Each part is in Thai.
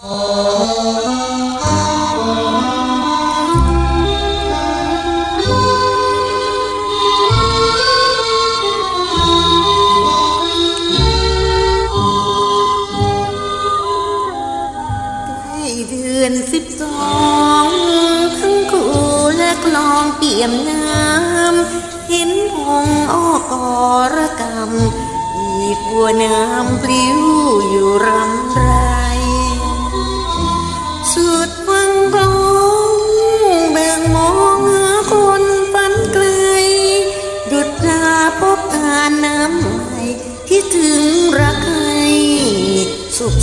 ใกล้เดือนสิบสองทั้งคูและกลองเปี่ยมน้ำเห็นพงอ้อกอระกำอีกบัวน้ำปลิว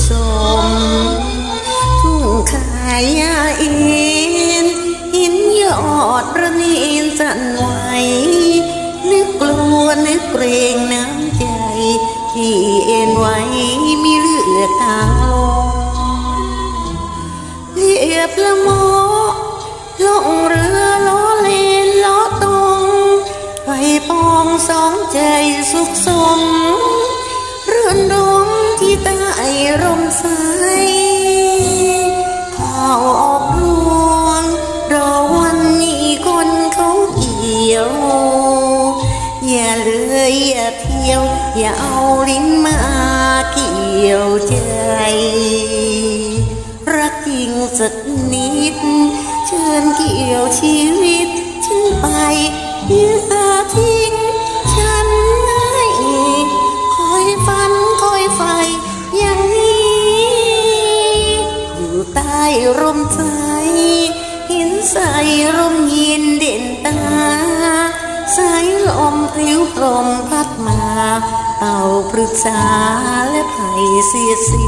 สม ทุ่งขายยาอ็นหินยอดระเนนสั่นไหวนึกกลัวนึกเกรงน้ำใจ ที่เอ็นไว้มีเลือดทาลงเรียบละโมลงเรือล้อเลนล้อตรงไฟปองสองใจสุขสมเรื่อนรม ใต้ร่มใสข่าวออกรวงรอวันนี้คนเขาเกี่ยว อย่าเลยอย่าเที่ยว อย่าเอาลิ้นมาเกี่ยวใจ รักจริงสักนิด ใจ หินใสร่มเย็นเด่นตา สายลมพลิ้วลมพัดมา เต่าปรึกษาและไผ่เสียสี